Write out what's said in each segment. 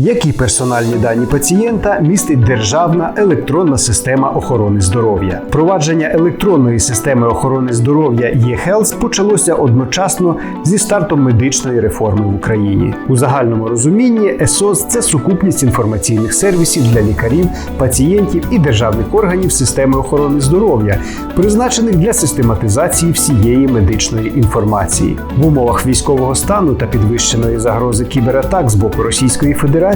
Які персональні дані пацієнта містить Державна електронна система охорони здоров'я? Впровадження електронної системи охорони здоров'я eHealth почалося одночасно зі стартом медичної реформи в Україні. У загальному розумінні ЕСОС це сукупність інформаційних сервісів для лікарів, пацієнтів і державних органів системи охорони здоров'я, призначених для систематизації всієї медичної інформації в умовах військового стану та підвищеної загрози кібератак з боку Російської Федерації.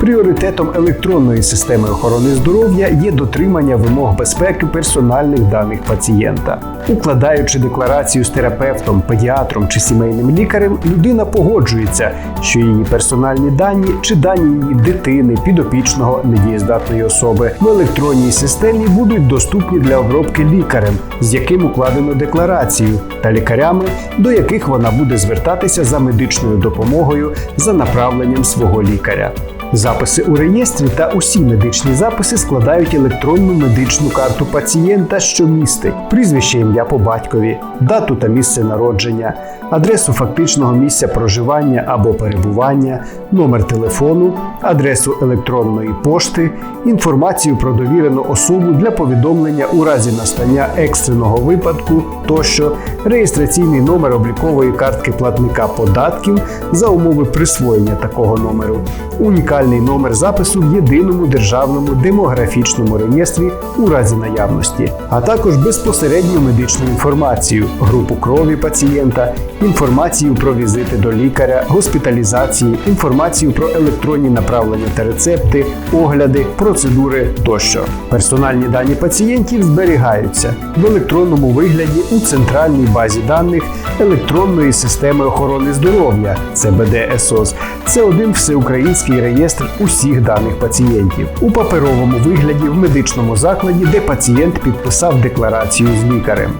Пріоритетом електронної системи охорони здоров'я є дотримання вимог безпеки персональних даних пацієнта. Укладаючи декларацію з терапевтом, педіатром чи сімейним лікарем, людина погоджується, що її персональні дані чи дані її дитини, підопічного недієздатної особи в електронній системі будуть доступні для обробки лікарем, з яким укладено декларацію, та лікарями, до яких вона буде звертатися за медичною допомогою за направленням свого лікаря. yeah. Записи у реєстрі та усі медичні записи складають електронну медичну карту пацієнта, що містить прізвище ім'я по батькові, дату та місце народження, адресу фактичного місця проживання або перебування, номер телефону, адресу електронної пошти, інформацію про довірену особу для повідомлення у разі настання екстреного випадку тощо, реєстраційний номер облікової картки платника податків за умови присвоєння такого номеру, унікальний номер запису в єдиному державному демографічному реєстрі у разі наявності, а також безпосередню медичну інформацію, групу крові пацієнта, інформацію про візити до лікаря, госпіталізації, інформацію про електронні направлення та рецепти, огляди, процедури тощо. Персональні дані пацієнтів зберігаються в електронному вигляді у центральній базі даних електронної системи охорони здоров'я ЦБД. Це один всеукраїнський реєстр усіх даних пацієнтів у паперовому вигляді в медичному закладі, де пацієнт підписав декларацію з лікарем.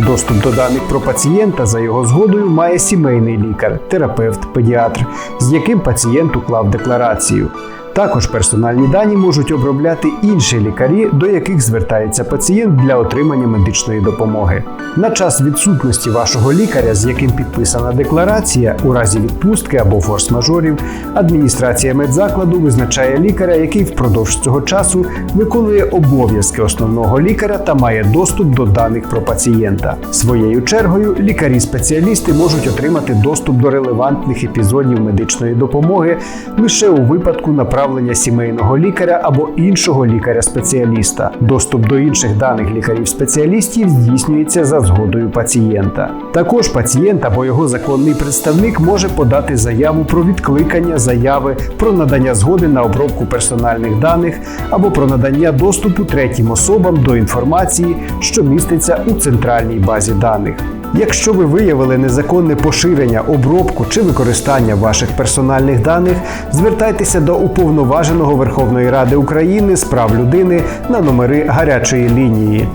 Доступ до даних про пацієнта за його згодою має сімейний лікар, терапевт, педіатр, з яким пацієнт уклав декларацію. Також персональні дані можуть обробляти інші лікарі, до яких звертається пацієнт для отримання медичної допомоги. На час відсутності вашого лікаря, з яким підписана декларація, у разі відпустки або форс-мажорів, адміністрація медзакладу визначає лікаря, який впродовж цього часу виконує обов'язки основного лікаря та має доступ до даних про пацієнта. Своєю чергою лікарі-спеціалісти можуть отримати доступ до релевантних епізодів медичної допомоги лише у випадку направлення сімейного лікаря або іншого лікаря-спеціаліста. Доступ до інших даних лікарів-спеціалістів здійснюється за згодою пацієнта. Також пацієнт або його законний представник може подати заяву про відкликання заяви про надання згоди на обробку персональних даних або про надання доступу третім особам до інформації, що міститься у центральній базі даних. Якщо ви виявили незаконне поширення, обробку чи використання ваших персональних даних, звертайтеся до уповноваженого Верховної Ради України з прав людини на номери гарячої лінії